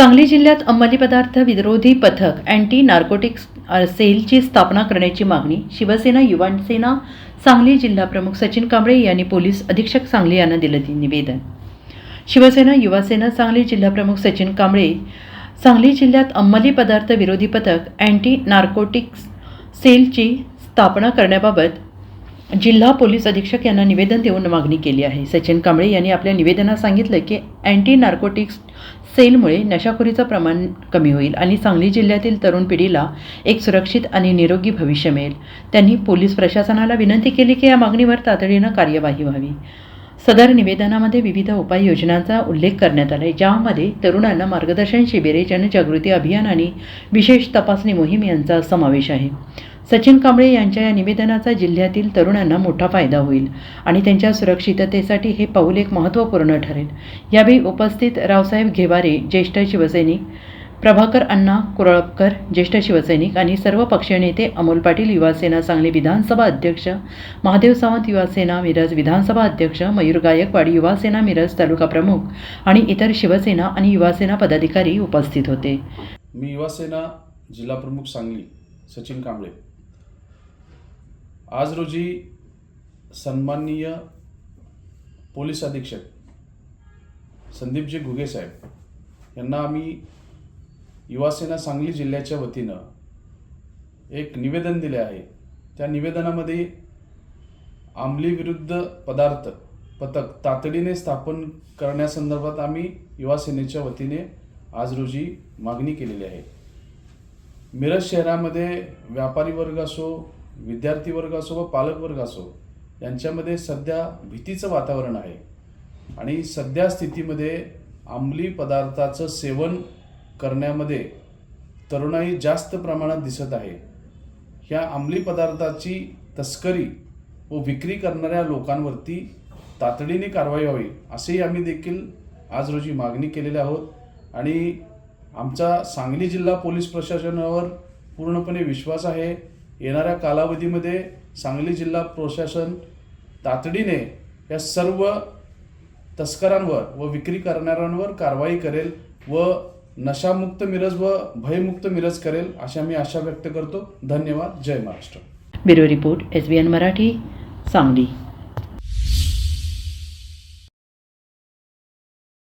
सांगली जिल्ह्यात अंमली पदार्थ विरोधी पथक अँटी नार्कोटिक्स सेलची स्थापना करण्याची मागणी शिवसेना युवासेना सांगली जिल्हा प्रमुख सचिन कांबळे यांनी पोलीस अधीक्षक सांगली यांना दिलं ते निवेदन. शिवसेना युवासेना सांगली जिल्हाप्रमुख सचिन कांबळे सांगली जिल्ह्यात अंमली पदार्थ विरोधी पथक अँटी नार्कोटिक्स सेलची स्थापना करण्याबाबत जिल्हा पोलीस अधीक्षक यांना निवेदन देऊन मागणी केली आहे. सचिन कांबळे यांनी आपल्या निवेदनात सांगितलं की अँटी नार्कोटिक्स सेलमुळे नशाखोरीचं प्रमाण कमी होईल आणि सांगली जिल्ह्यातील तरुण पिढीला एक सुरक्षित आणि निरोगी भविष्य मिळेल. त्यांनी पोलीस प्रशासनाला विनंती केली की या मागणीवर तातडीनं कार्यवाही व्हावी. सदर निवेदनामध्ये विविध उपाययोजनांचा उल्लेख करण्यात आला आहे ज्यामध्ये तरुणांना मार्गदर्शन शिबिरे जनजागृती अभियान आणि विशेष तपासणी मोहीम यांचा समावेश आहे. सचिन कांबळे यांच्या या निवेदनाचा जिल्ह्यातील तरुणांना मोठा फायदा होईल आणि त्यांच्या सुरक्षिततेसाठी हे पाऊल एक महत्त्वपूर्ण ठरेल. यावेळी उपस्थित रावसाहेब घेवारे ज्येष्ठ शिवसैनिक प्रभाकर अण्णा कुरळपकर ज्येष्ठ शिवसैनिक आणि सर्व पक्षीय नेते अमोल पाटील युवासेना सांगली विधानसभा अध्यक्ष महादेव सावंत युवासेना मिरज विधानसभा अध्यक्ष मयूर गायकवाड युवासेना मिरज तालुका प्रमुख आणि इतर शिवसेना आणि युवासेना पदाधिकारी उपस्थित होते. मी युवासेना जिल्हा प्रमुख सांगली सचिन कांबळे. आज रोजी सन्माननीय पोलीस अधीक्षक संदीपजी घुगे साहेब यांना आम्ही युवासेना सांगली जिल्ह्याच्या वतीनं एक निवेदन दिले आहे. त्या निवेदनामध्ये आमलीविरुद्ध पदार्थ पथक तातडीने स्थापन करण्यासंदर्भात आम्ही युवासेनेच्या वतीने आज रोजी मागणी केलेली आहे. मिरज शहरामध्ये व्यापारी वर्ग असो विद्यार्थी वर्ग असो व पालक वर्ग असो यांच्यामध्ये सध्या भीतीचं वातावरण आहे. आणि सध्या स्थितीमध्ये अंमली पदार्थाचं सेवन करण्यामध्ये तरुणाई जास्त प्रमाणात दिसत आहे. ह्या अंमली पदार्थाची तस्करी व विक्री करणाऱ्या लोकांवरती तातडीने कारवाई व्हावी असेही आम्ही देखील आज रोजी मागणी केलेल्या आहोत. आणि आमचा सांगली जिल्हा पोलीस प्रशासनावर पूर्णपणे विश्वास आहे. येणाऱ्या कालावधीमध्ये सांगली जिल्हा प्रशासन तातडीने या सर्व तस्करांवर व विक्री करणाऱ्यांवर कारवाई करेल व नशामुक्त मिरज व भयमुक्त मिरज करेल अशा मी आशा व्यक्त करतो. धन्यवाद. जय Maharashtra. Bureau report S B N Marathi Sangli.